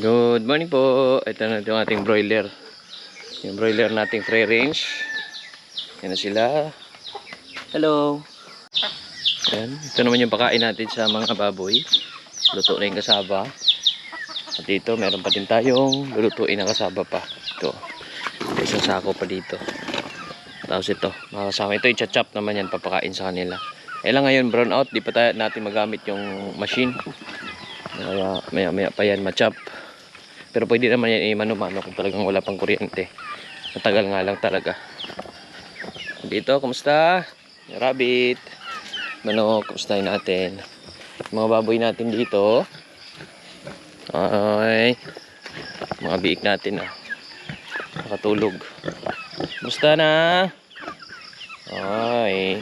Good morning po. Ito na yung ating broiler. Yung broiler nating free range. Yan na sila. Hello. Yan. Ito naman yung pakain natin sa mga baboy. Luto na yung kasaba. At dito, meron pa din tayong lulutuin na kasaba pa. Ito. Isang sako pa dito. Tapos ito, mga kasama. Ito, i-chop naman yan, papakain sa kanila. Eh lang ngayon, brown out. Di pa tayo, natin magamit yung machine. Kaya maya maya pa yan machop. Pero pwede naman yan i-mano-mano kung talagang wala pang kuryente. Matagal nga lang talaga. Dito, kumusta? Rabbit. Manok, kumustahin natin. Mga baboy natin dito. Ay. Mga biik natin ah. Nakatulog. Kumusta na? Ay.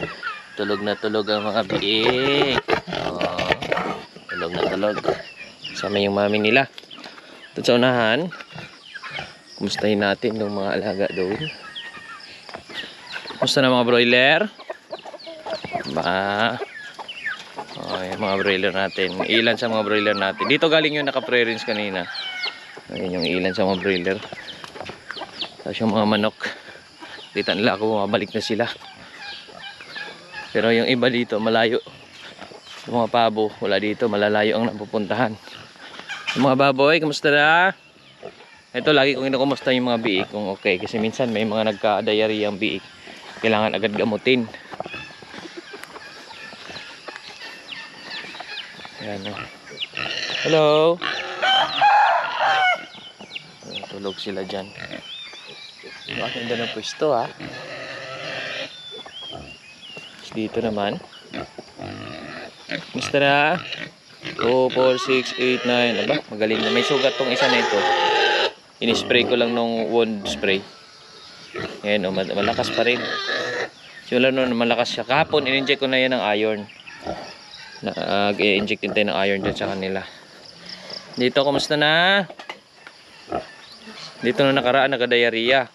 Tulog na tulog ang mga biik. Oh. Tulog na tulog. Sama yung mami nila. Doon sa unahan. Kumustahin natin yung mga alaga doon. Kumusta na mga broiler? Ba? Yung mga broiler natin. Ilan sa mga broiler natin. Dito galing yung naka-pre-rinse kanina. Ayun yung ilan sa mga broiler. Tapos yung mga manok. Kita nila ako mabalik na sila. Pero yung iba dito malayo. Yung mga pabo, wala dito, malalayo ang napupuntahan. Yung mga baboy, kamusta na? Ito, lagi kong inukumusta yung mga biik kung okay. Kasi minsan may mga nagka-diarrhea ang biik. Kailangan agad gamutin. Ayan o. Hello? Ayan, Tulog sila dyan. Bakit ganda ng pwesto ha? Tapos Dito naman. Kamusta na? 2, 4, 6, 8, 9. Aba, magaling na. May sugat tong isa na ito. Inispray ko lang nung wound spray. Ayan, oh, mal- malakas pa rin. Simula noon, malakas siya. Kahapon, in-inject ko na yan ng iron. Nag-i-inject din tayo ng iron dyan sa kanila. Dito, kumusta na? Dito na nakaraan, nagka-diarrhea.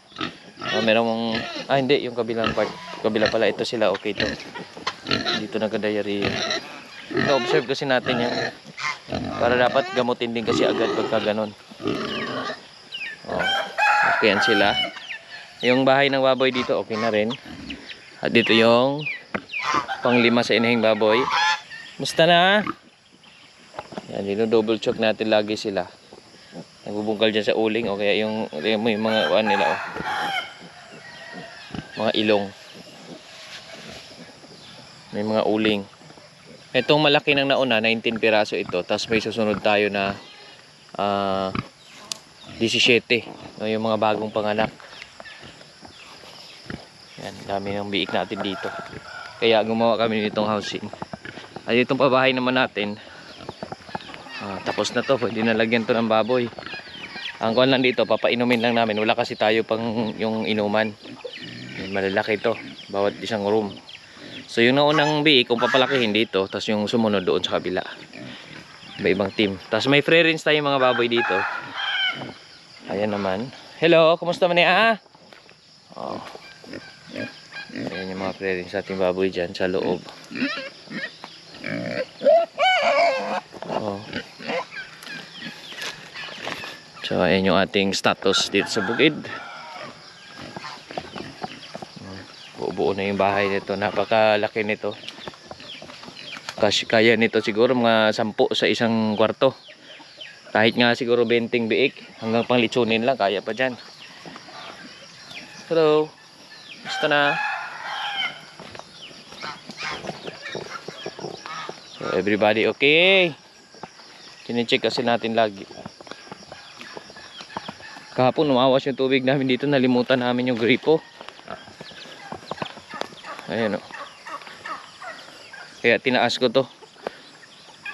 Oh, merong, ah hindi, yung kabilang part. Kabila pala, ito sila, okay to. Dito nagka-diarrhea. Na-observe kasi natin yan. Para dapat gamutin din kasi agad pagka ganun. Oh, okay yan sila. Yung bahay ng baboy dito, okay na rin. At dito yung panglima sa inahing baboy. Musta na? Yan, dito double choke natin lagi sila. Nagbubungkal dyan sa uling o kaya yung, yung, yung mga ano nila oh. Mga ilong. May mga uling. Itong malaki ng nauna, 19 piraso ito. Tapos may susunod tayo na ah 17. No, yung mga bagong panganak. Yan, dami ng biik natin dito. Kaya gumawa kami nitong housing. At itong pabahay naman natin, ah, tapos na to. Pwede na lagyan to ng baboy. Ang kuhan lang dito, papainumin lang namin. Wala kasi tayo pang yung inuman. Malalaki to. Bawat isang room. So yung naunang biik, kung papalakihin dito, tapos yung sumunod doon sa kabila. Iba-ibang team. Tapos may free range tayong mga baboy dito. Ayan naman. Hello, kumusta man niya? Oh. Ayan yung mga free range sa ating baboy dyan sa loob. Oh. So ayan yung ating status dito sa bukid. Buo-buo na yung bahay nito. Napakalaki nito. Kasi kaya nito siguro mga 10 sa isang kwarto. Kahit nga siguro 20 biik. Hanggang pang litsunin lang. Kaya pa dyan. Hello. Gusto na. So everybody okay. Kine-check kasi natin lagi. Kahapon umawas yung tubig namin dito. Nalimutan namin yung gripo. Ayan o. Kaya tinaas ko to.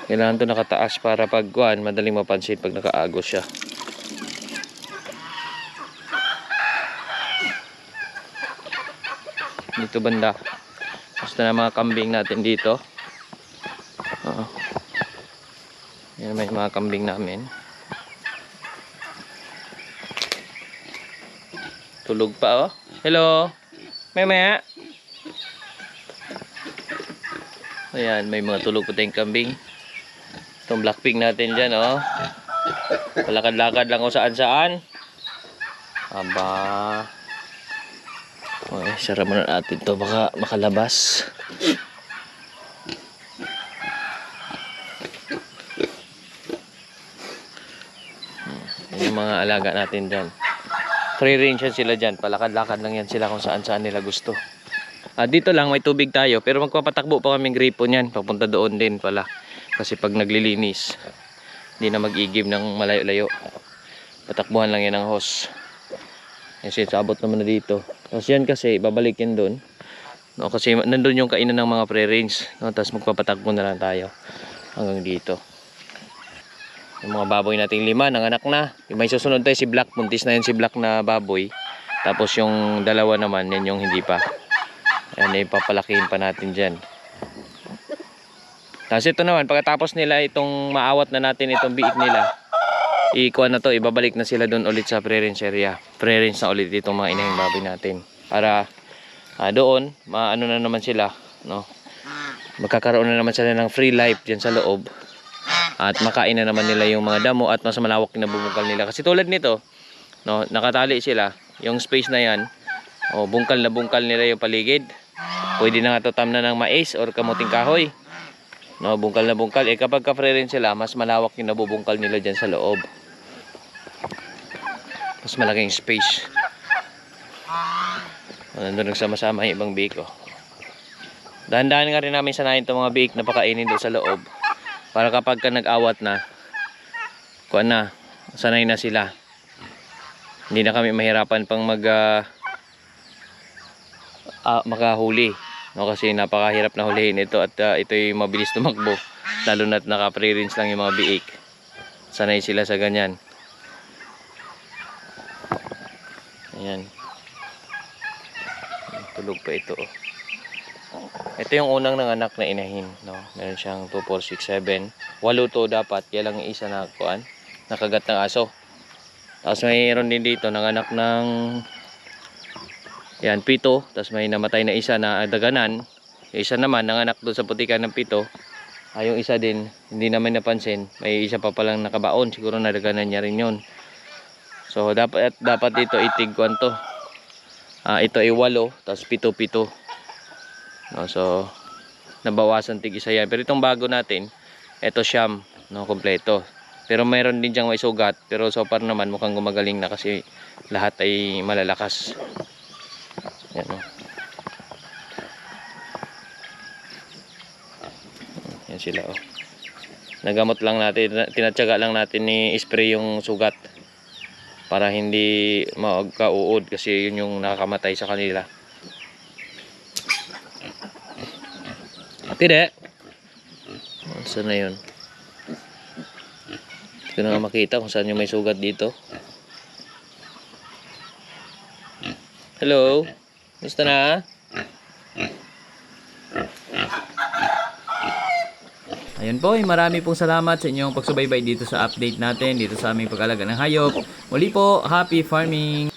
Kailangan to nakataas para pag madaling mapansin pag nakaagos siya. Dito banda. Basta na mga kambing natin dito. Oo. Yan may mga kambing namin. Tulog pa oh. Hello. Meme. Ayan, may mga tulog pa tayong kambing. Itong blackpink natin dyan, oh. Palakad-lakad lang kung saan-saan. Aba. Okay, sara muna natin to baka makalabas. Yung mga alaga natin dyan. Free range yan sila dyan. Palakad-lakad lang yan sila kung saan-saan nila gusto. Ah, dito lang may tubig tayo pero magpapatakbo pa kaming gripo niyan papunta doon din pala. Kasi pag naglilinis, hindi na mag-igib ng malayo-layo. Patakbuhan lang yan ng hose. Kasi sabot naman na dito. Tapos yan kasi, babalik yan doon. No, kasi nandun yung kainan ng mga pre-range. No? Tapos magpapatakbo na lang tayo hanggang dito. Yung mga baboy nating lima, nanganak na. Yung may susunod tayo si Black, buntis na yun si Black na baboy. Tapos yung dalawa naman, yan yung hindi pa. Ayan, ipapalakihin pa natin dyan. Tapos ito naman, pagkatapos nila itong maawat na natin itong biik nila, ikuha na to, ibabalik na sila doon ulit sa pre-range area. Pre-range na ulit itong mga inahing baboy natin. Para ah, doon, maano na naman sila, no? Magkakaroon na naman sila ng free life diyan sa loob. At makain na naman nila yung mga damo at mas malawak na bubungkal nila. Kasi tulad nito, no, nakatali sila. Yung space na yan, o bungkal na bungkal nila yung paligid. Pwede na nga to tam na ng mais or kamuting kahoy. No, bungkal na bungkal. Eh kapag ka-free rin sila, mas malawak yung nabubungkal nila dyan sa loob. Mas malaking space. Nandun nagsama-sama yung ibang biik, oh. Dahan-dahan nga rin namin sanayin itong mga biik na pakainin doon sa loob. Para kapag ka nag-awat na, kuha na, sanay na sila. Hindi na kami mahirapan pang mag ah, ah, makahuli. No, kasi napakahirap na hulihin ito at ah, ito yung mabilis tumakbo. Lalo na't naka-pre-rinse lang yung mga biik. Sanay sila sa ganyan. Ayan. Tulog pa ito. oh. Ito yung unang nanganak na inahin. No? Meron siyang 2, 4, 6, 7. Walo to dapat. Kaya lang isa na kuan. Nakagat ng aso. Tapos mayroon din dito nanganak ng yan, pito. Tapos may namatay na isa na daganan. Isa naman, nanganak doon sa putikan ng pito. Ah, yung isa din, hindi naman napansin. May isa pa palang nakabaon. Siguro nadaganan niya rin yun. So, dapat, dapat dito itig kwanto. Ah, ito ay walo, tapos pito-pito. No, so, nabawasan tig isa yan. Pero itong bago natin, ito siyam, no, kompleto. Pero mayroon din diyang may sugat. Pero so far naman mukhang gumagaling na kasi lahat ay malalakas. Yan o. Yan sila o. Nagamot lang natin, tinatsaga lang natin ni spray yung sugat para hindi magkauod kasi yun yung nakakamatay sa kanila. Tide. Saan na yun? Hindi ko makita kung saan yung may sugat dito. Hello? Gusto na? Ayun po, marami pong salamat sa inyong pagsubaybay dito sa update natin, dito sa aming pag-alaga ng hayop. Muli po, happy farming!